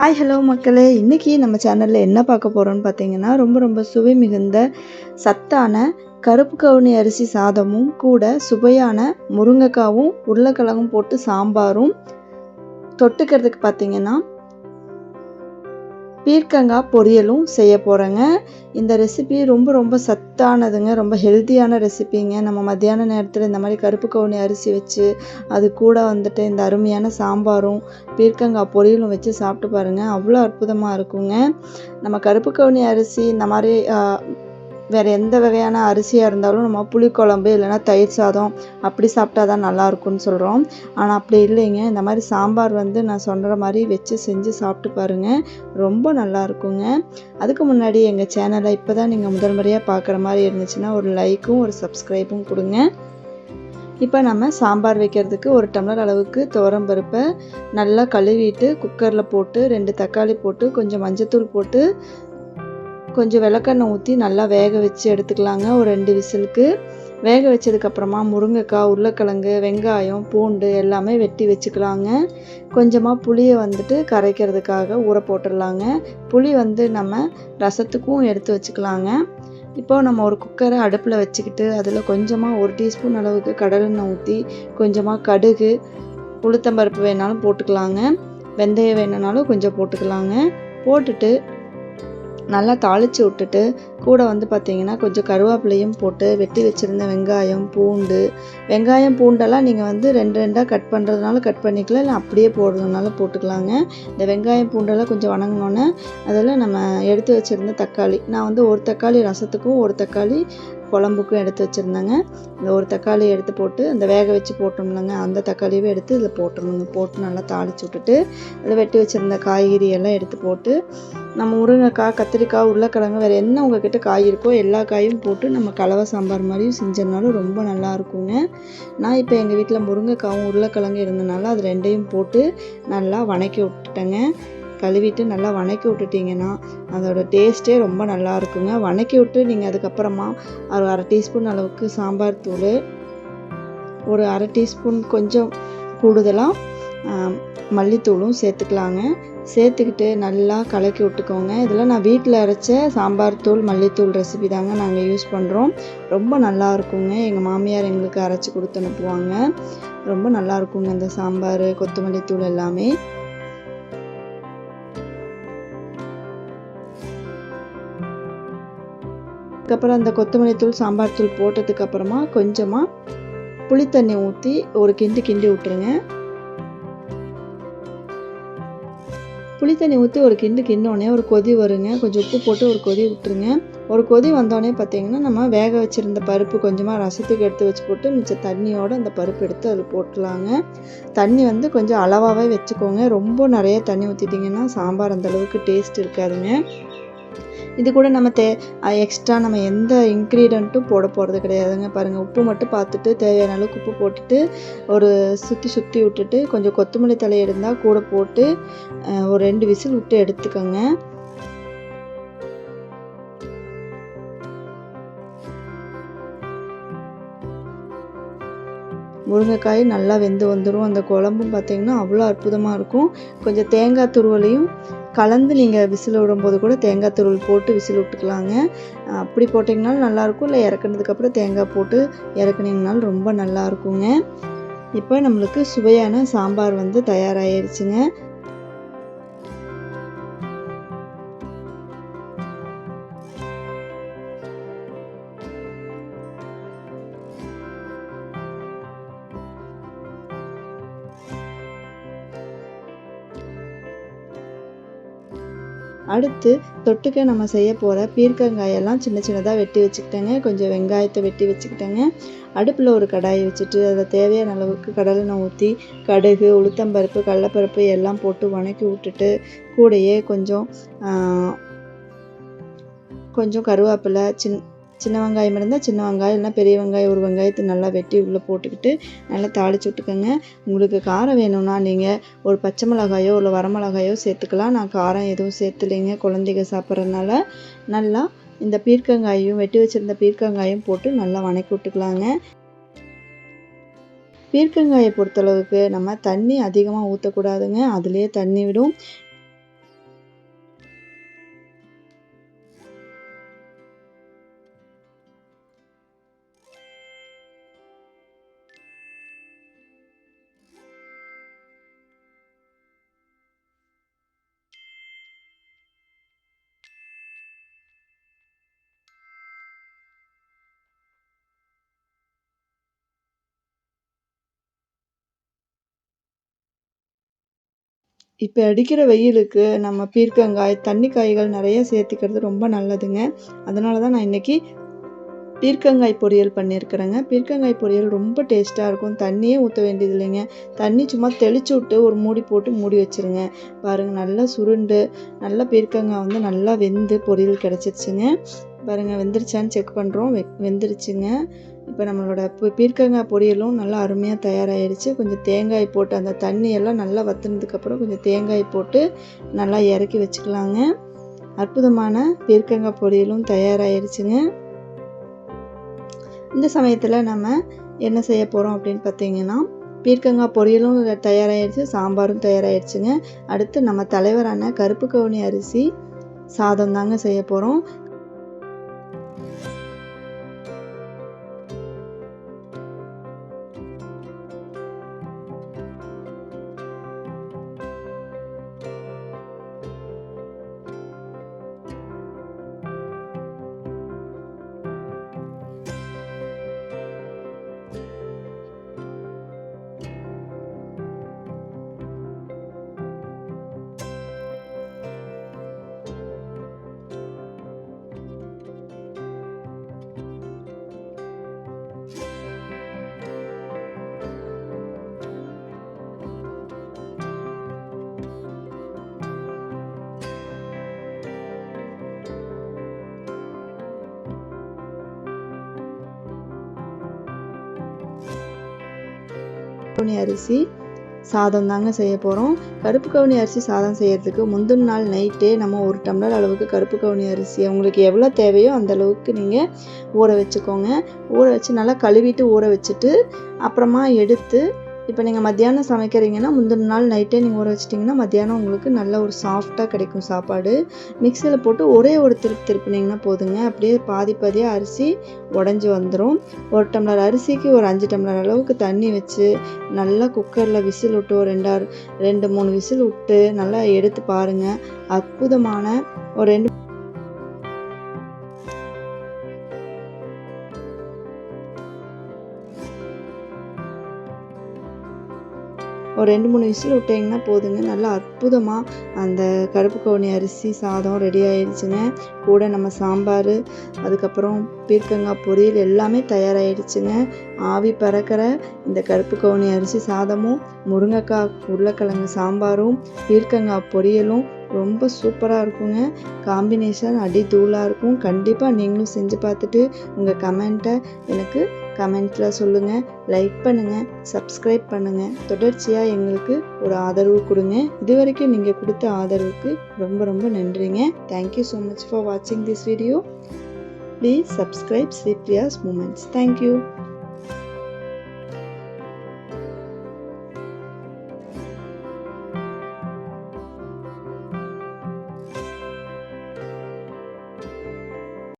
Hi hello மக்களே. இன்றைக்கி நம்ம சேனலில் என்ன பார்க்க போகிறோம்னு பார்த்தீங்கன்னா ரொம்ப ரொம்ப சுவை மிகுந்த சத்தான கருப்பு கவுனி அரிசி சாதமும் கூட சுவையான முருங்கைக்காவும் உருளைக்கிழங்கும் போட்டு சாம்பாரும் தொட்டுக்கிறதுக்கு பார்த்தீங்கன்னா பீர்க்கங்காய் பொரியலும் செய்ய போகிறேங்க இந்த ரெசிபி ரொம்ப ரொம்ப சத்தானதுங்க. ரொம்ப ஹெல்த்தியான ரெசிபிங்க நம்ம மத்தியான நேரத்தில் இந்த மாதிரி கருப்பு கவுனி அரிசி வச்சு அது கூட வந்துட்டு இந்த அருமையான சாம்பாரும் பீர்க்கங்காய் பொரியலும் வச்சு சாப்பிட்டு பாருங்கள் அவ்வளோ அற்புதமாக இருக்குங்க. நம்ம கருப்பு கவுனி அரிசி இந்த மாதிரி வேறு எந்த வகையான அரிசியாக இருந்தாலும் நம்ம புளிக்குழம்பு இல்லைன்னா தயிர் சாதம் அப்படி சாப்பிட்டா தான் நல்லாயிருக்கும்னு சொல்கிறோம் ஆனால் அப்படி இல்லைங்க. இந்த மாதிரி சாம்பார் வந்து நான் சொல்கிற மாதிரி வச்சு செஞ்சு சாப்பிட்டு பாருங்கள் ரொம்ப நல்லா இருக்குங்க அதுக்கு முன்னாடி எங்கள் சேனலை இப்போ தான் நீங்கள் முதல் முறையாக பார்க்குற மாதிரி இருந்துச்சுன்னா ஒரு லைக்கும் ஒரு சப்ஸ்கிரைபும் கொடுங்க. இப்போ நம்ம சாம்பார் வைக்கிறதுக்கு ஒரு டம்ளர் அளவுக்கு துவரம்பருப்பை நல்லா கழுவிட்டு குக்கரில் போட்டு ரெண்டு தக்காளி போட்டு கொஞ்சம் மஞ்சத்தூள் போட்டு கொஞ்சம் விளக்கெண்ணெய் ஊற்றி நல்லா வேக வச்சு எடுத்துக்கலாங்க ஒரு ரெண்டு விசிலுக்கு. வேக வச்சதுக்கப்புறமா முருங்கைக்காய் உருளைக்கிழங்கு வெங்காயம் பூண்டு எல்லாமே வெட்டி வச்சுக்கலாங்க. கொஞ்சமாக புளியை வந்துட்டு கரைக்கிறதுக்காக ஊற போட்டுடலாங்க. புளி வந்து நம்ம ரசத்துக்கும் எடுத்து வச்சுக்கலாங்க. இப்போது நம்ம ஒரு குக்கரை அடுப்பில் வச்சுக்கிட்டு அதில் கொஞ்சமாக ஒரு டீஸ்பூன் அளவுக்கு கடலெண்ணெய் ஊற்றி கொஞ்சமாக கடுகு உளுத்தம்பருப்பு வேணாலும் போட்டுக்கலாங்க. வெந்தயம் வேணுனாலும் கொஞ்சம் போட்டுக்கலாங்க. போட்டுட்டு நல்லா தாளித்து விட்டுட்டு கூட வந்து பார்த்திங்கன்னா கொஞ்சம் கருவேப்பிலையும் போட்டு வெட்டி வச்சுருந்த வெங்காயம் பூண்டு. வெங்காயம் பூண்டெல்லாம் நீங்கள் வந்து ரெண்டு ரெண்டாக கட் பண்ணுறதுனால கட் பண்ணிக்கலாம். இல்லை அப்படியே போடுறதுனால போட்டுக்கலாங்க. இந்த வெங்காயம் பூண்டெல்லாம் கொஞ்சம் வணங்கினோன்னே அதில் நம்ம எடுத்து வச்சுருந்த தக்காளி. நான் வந்து ஒரு தக்காளி ரசத்துக்கும் ஒரு தக்காளி குழம்புக்கும் எடுத்து வச்சுருந்தேங்க. இந்த ஒரு தக்காளி எடுத்து போட்டு அந்த வேக வச்சு போட்டோம்லங்க அந்த தக்காளியவே எடுத்து இதில் போட்டுருணுங்க போட்டு நல்லா தாளித்து விட்டுட்டு அதில் வெட்டி வச்சுருந்த காய்கறி எல்லாம் எடுத்து போட்டு நம்ம முருங்கைக்காய் கத்திரிக்காய் உருளைக்கிழங்கு வேறு என்ன உங்கள்கிட்ட காய் இருக்கோ எல்லா காயும் போட்டு நம்ம கலவை சாம்பார் மாதிரியும் செஞ்சதுனாலும் ரொம்ப நல்லா இருக்குங்க. நான் இப்போ எங்கள் வீட்டில் முருங்கைக்காயும் உருளைக்கிழங்கு இருந்தனால அது ரெண்டையும் போட்டு நல்லா வணக்கி விட்டுட்டேங்க. கழுவிட்டு நல்லா வணக்கி விட்டுட்டிங்கன்னா அதோடய டேஸ்ட்டே ரொம்ப நல்லா இருக்குங்க. வணக்கி விட்டு நீங்கள் அதுக்கப்புறமா ஒரு அரை டீஸ்பூன் அளவுக்கு சாம்பார் தூள் ஒரு அரை டீஸ்பூன் கொஞ்சம் கூடுதலாக மல்லித்தூளும் சேர்த்துக்கலாங்க. சேர்த்துக்கிட்டு நல்லா கலக்கி விட்டுக்கோங்க. இதெல்லாம் நான் வீட்டில் அரைச்ச சாம்பார் தூள் மல்லித்தூள் ரெசிபி தாங்க நாங்கள் யூஸ் பண்ணுறோம் ரொம்ப நல்லா இருக்குங்க. எங்கள் மாமியார் எங்களுக்கு அரைச்சி கொடுத்து அனுப்புவாங்க. ரொம்ப நல்லா இருக்குங்க இந்த சாம்பார் கொத்தமல்லி தூள் எல்லாமே. அதுக்கப்புறம் அந்த கொத்தமல்லி தூள் சாம்பார் தூள் போட்டதுக்கப்புறமா கொஞ்சமாக புளித்தண்ணி ஊற்றி ஒரு கிண்டி கிண்டி விட்டுருங்க. புளித்தண்ணி ஊற்றி ஒரு கிண்டு கிண்டோடனே ஒரு கொதி வருங்க. கொஞ்சம் உப்பு போட்டு ஒரு கொதி விட்டுருங்க. ஒரு கொதி வந்தோடனே பார்த்தீங்கன்னா நம்ம வேக வச்சுருந்த பருப்பு கொஞ்சமாக ரசத்துக்கு எடுத்து வச்சு போட்டு மிச்சம் தண்ணியோடு அந்த பருப்பு எடுத்து அதில் போட்டுலாங்க. தண்ணி வந்து கொஞ்சம் அளவாகவே வச்சுக்கோங்க. ரொம்ப நிறைய தண்ணி ஊற்றிட்டிங்கன்னா சாம்பார் அந்தளவுக்கு டேஸ்ட் இருக்காதுங்க. இது கூட நம்ம தே எக்ஸ்ட்ரா நம்ம எந்த இன்க்ரீடியண்ட்டும் போட போகிறது கிடையாதுங்க. பாருங்கள் உப்பு மட்டும் பார்த்துட்டு தேவையான அளவுக்கு உப்பு போட்டுட்டு ஒரு சுற்றி சுற்றி விட்டுட்டு கொஞ்சம் கொத்தமல்லி தலை இருந்தால் கூட போட்டு ஒரு ரெண்டு விசில் விட்டு எடுத்துக்கோங்க. முருங்கைக்காய் நல்லா வெந்து வந்துடும் அந்த குழம்பும் பார்த்திங்கன்னா அவ்வளோ அற்புதமாக இருக்கும். கொஞ்சம் தேங்காய் துருவலையும் கலந்து நீங்கள் விசில் விடும்போது கூட தேங்காய் துருள் போட்டு விசில் விட்டுக்கலாங்க. அப்படி போட்டிங்கனாலும் நல்லாயிருக்கும். இல்லை இறக்குனதுக்கப்புறம் தேங்காய் போட்டு இறக்குனீங்கனாலும் ரொம்ப நல்லா இருக்குங்க இப்போ நம்மளுக்கு சுவையான சாம்பார் வந்து தயாராகிருச்சுங்க அடுத்து தொட்டுக்க நம்ம செய்ய போகிற பீர்க்கங்காயெல்லாம் சின்ன சின்னதாக வெட்டி வச்சுக்கிட்டேங்க. கொஞ்சம் வெங்காயத்தை வெட்டி வச்சுக்கிட்டேங்க. அடுப்பில் ஒரு கடாயை வச்சுட்டு அதை தேவையான அளவுக்கு கடலெண்ணெய் ஊற்றி கடுகு உளுத்தம்பருப்பு கடலப்பருப்பு எல்லாம் போட்டு வணக்கி விட்டுட்டு கூடையே கொஞ்சம் கொஞ்சம் கருவேப்பிலை சின் சின்ன வெங்காயம் இருந்தால் சின்ன வெங்காயம் இல்லைனா பெரிய வெங்காயம் ஒரு வெங்காயத்தை நல்லா வெட்டி உள்ளே போட்டுக்கிட்டு நல்லா தாளிச்சு விட்டுக்கோங்க. உங்களுக்கு காரம் வேணும்னா நீங்கள் ஒரு பச்சை மிளகாயோ இல்லை வரமிளகாயோ சேர்த்துக்கலாம். நான் காரம் எதுவும் சேர்த்துலைங்க. குழந்தைங்க சாப்பிட்றதுனால நல்லா இந்த பீர்க்கங்காயும் வெட்டி வச்சுருந்த பீர்க்கங்காயும் போட்டு நல்லா வணக்கி விட்டுக்கலாங்க. பீர்க்கங்காயை பொறுத்தளவுக்கு நம்ம தண்ணி அதிகமாக ஊற்றக்கூடாதுங்க அதுலேயே தண்ணி விடும். இப்போ அடிக்கிற வெயிலுக்கு நம்ம பீர்க்கங்காய் தண்ணி காய்கள் நிறைய சேர்த்துக்கிறது ரொம்ப நல்லதுங்க. அதனால தான் நான் இன்றைக்கி பீர்க்கங்காய் பொரியல் பண்ணியிருக்கிறேங்க. பீர்க்கங்காய் பொரியல் ரொம்ப டேஸ்ட்டாக இருக்கும். தண்ணியே ஊற்ற வேண்டியது இல்லைங்க. தண்ணி சும்மா தெளிச்சு விட்டு ஒரு மூடி போட்டு மூடி வச்சுருங்க. பாருங்கள் நல்லா சுருண்டு நல்லா பீர்க்கங்காய் வந்து நல்லா வெந்து பொரியல் கிடச்சிருச்சுங்க. பாருங்கள் வெந்துருச்சான்னு செக் பண்ணுறோம் வெ வெந்துருச்சுங்க. இப்போ நம்மளோட பீர்க்கங்காய் பொரியலும் நல்லா அருமையாக தயாராகிடுச்சு கொஞ்சம் தேங்காய் போட்டு அந்த தண்ணியெல்லாம் நல்லா வத்துனதுக்கப்புறம் கொஞ்சம் தேங்காய் போட்டு நல்லா இறக்கி வச்சுக்கலாங்க. அற்புதமான பீர்க்கங்காய் பொரியலும் தயாராகிடுச்சுங்க இந்த சமயத்தில் நம்ம என்ன செய்ய போகிறோம் அப்படின்னு பார்த்தீங்கன்னா பீர்க்கங்காய் பொரியலும் தயாராகிடுச்சு சாம்பாரும் தயாராகிடுச்சுங்க அடுத்து நம்ம தலைவரான கருப்பு கவுனி அரிசி சாதம் தாங்க செய்ய போகிறோம் கவுனி அரிசி சாதம் தாங்க செய்ய போகிறோம் கருப்பு கவுனி அரிசி சாதம் செய்யறதுக்கு முந்தின நாள் நைட்டே நம்ம ஒரு டம்ளர் அளவுக்கு கருப்பு கவுனி அரிசி உங்களுக்கு எவ்வளோ தேவையோ அந்த அளவுக்கு நீங்கள் ஊற வச்சுக்கோங்க. ஊற வச்சு நல்லா கழுவிட்டு ஊற வச்சுட்டு அப்புறமா எடுத்து இப்போ நீங்கள் மத்தியானம் சமைக்கிறீங்கன்னா முந்தின நாள் நைட்டே நீங்கள் ஊற வச்சிட்டிங்கன்னா மத்தியானம் உங்களுக்கு நல்ல ஒரு சாஃப்டாக கிடைக்கும் சாப்பாடு. மிக்சியில் போட்டு ஒரே ஒரு திருப்பு திருப்பினீங்கன்னா போதுங்க. அப்படியே பாதி பாதியாக அரிசி உடஞ்சி வந்துடும் ஒரு டம்ளர் அரிசிக்கு ஒரு அஞ்சு டம்ளர் அளவுக்கு தண்ணி வச்சு நல்லா குக்கரில் விசில் விட்டு ஒரு ரெண்டாறு ரெண்டு மூணு விசில் விட்டு நல்லா எடுத்து பாருங்கள் அற்புதமான ஒரு ரெண்டு ஒரு ரெண்டு மூணு விசில் விட்டிங்கன்னா போதுங்க. நல்லா அற்புதமாக அந்த கருப்பு கவுனி அரிசி சாதம் ரெடி ஆயிடுச்சுங்க. கூட நம்ம சாம்பார் அதுக்கப்புறம் பீர்க்கங்காய் பொரியல் எல்லாமே தயாராகிடுச்சுங்க ஆவி பறக்கிற இந்த கருப்பு கவுனி அரிசி சாதமும் முருங்கைக்காய் உருளைக்கிழங்கு சாம்பாரும் பீர்க்கங்காய் பொரியலும் ரொம்ப சூப்பராக இருக்குங்க. காம்பினேஷன் அடி தூளாக இருக்கும். கண்டிப்பாக நீங்களும் செஞ்சு பார்த்துட்டு உங்கள் கமெண்ட்டை எனக்கு கமெண்ட்டில் சொல்லுங்கள் லைக் பண்ணுங்கள் சப்ஸ்கிரைப் பண்ணுங்கள் தொடர்ச்சியாக எங்களுக்கு ஒரு ஆதரவு கொடுங்க. இது வரைக்கும் நீங்கள் கொடுத்த ஆதரவுக்கு ரொம்ப ரொம்ப நன்றிங்க. Thank you so much for வாட்சிங் this video please subscribe Sripriya's moments thank you